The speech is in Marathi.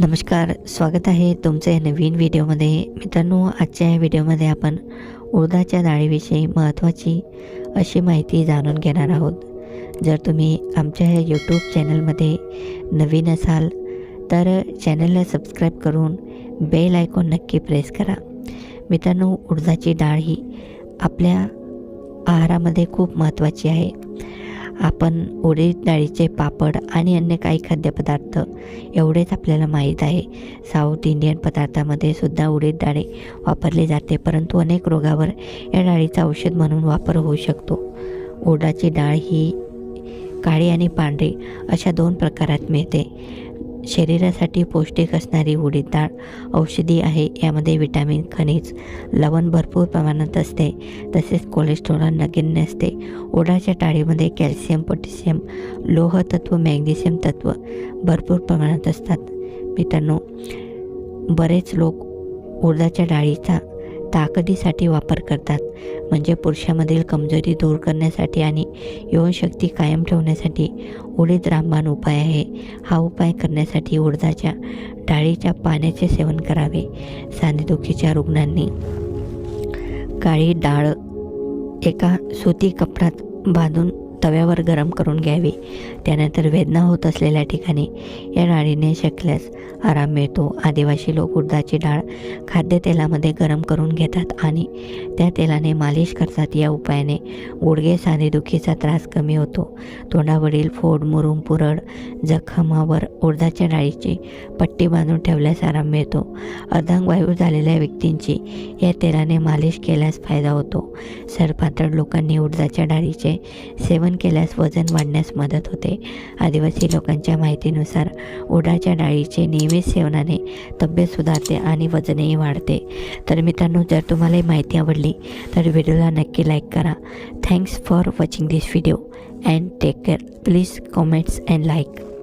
नमस्कार स्वागत आहे तुमचं या नवीन व्हिडिओमध्ये. मित्रांनो आजच्या या व्हिडिओमध्ये आपण उडदाच्या डाळीविषयी महत्त्वाची अशी माहिती जाणून घेणार आहोत. जर तुम्ही आमच्या या यूट्यूब चॅनलमध्ये नवीन असाल तर चॅनलला सबस्क्राईब करून बेल आयकॉन नक्की प्रेस करा. मित्रांनो उडदाची डाळ ही आपल्या आहारामध्ये खूप महत्त्वाची आहे. आपण उडीद डाळीचे पापड आणि अन्य काही खाद्यपदार्थ एवढेच आपल्याला माहीत आहे. साऊथ इंडियन पदार्थामध्ये सुद्धा उडीद डाळी वापरली जाते परंतु अनेक रोगावर या डाळीचा औषध म्हणून वापर होऊ शकतो. उडाची डाळ ही काळी आणि पांढरी अशा दोन प्रकारात मिळते. शरीरासाठी पौष्टिक असणारी उडीद डाळ औषधी आहे. यामध्ये विटॅमिन खनिज लवण भरपूर प्रमाणात असते. तसेच कोलेस्ट्रॉल नगण्य असते उडाच्या डाळीमध्ये कॅल्शियम पोटॅशियम लोह तत्व मॅग्नेशियम तत्व भरपूर प्रमाणात असतात. मित्रांनो बरेच लोक उडदाच्या डाळीचा ताकदीसाठी वापर करतात. म्हणजे पुरुषामधील कमजोरी दूर करण्यासाठी आणि यौनशक्ती कायम ठेवण्यासाठी उडीद रामबाण उपाय आहे. हा उपाय करण्यासाठी उडदाच्या डाळीच्या पाण्याचे सेवन करावे. सांधेदुखीच्या रुग्णांनी काळी डाळ एका सुती कपड्यात बांधून तव्यावर गरम करून घ्यावी. त्यानंतर वेदना होत असलेल्या ठिकाणी या डाळीने शेकल्यास आराम मिळतो. आदिवासी लोक उडदाची डाळ खाद्यतेलामध्ये गरम करून घेतात आणि त्या तेलाने मालिश करतात. या उपायाने गुडघे सांधेदुखीचा त्रास कमी होतो. तोंडावरील फोड मुरुम पुरळ जखमावर उडदाच्या डाळीची पट्टी बांधून ठेवल्यास आराम मिळतो. अर्धांगवायू झालेल्या व्यक्तींची या तेलाने मालिश केल्यास फायदा होतो. सरपातळ लोकांनी उडदाच्या डाळीचे सेवन केल्यास वजन वाढण्यास मदत होते. आदिवासी लोकांच्या माहितीनुसार उडाच्या डाळीचे नियमित सेवनाने तब्येत सुधारते आणि वजनही वाढते. तर मित्रांनो जर तुम्हाला ही माहिती आवडली तर व्हिडिओला नक्की लाईक करा. Thanks for watching this video and take care. Please comments and like.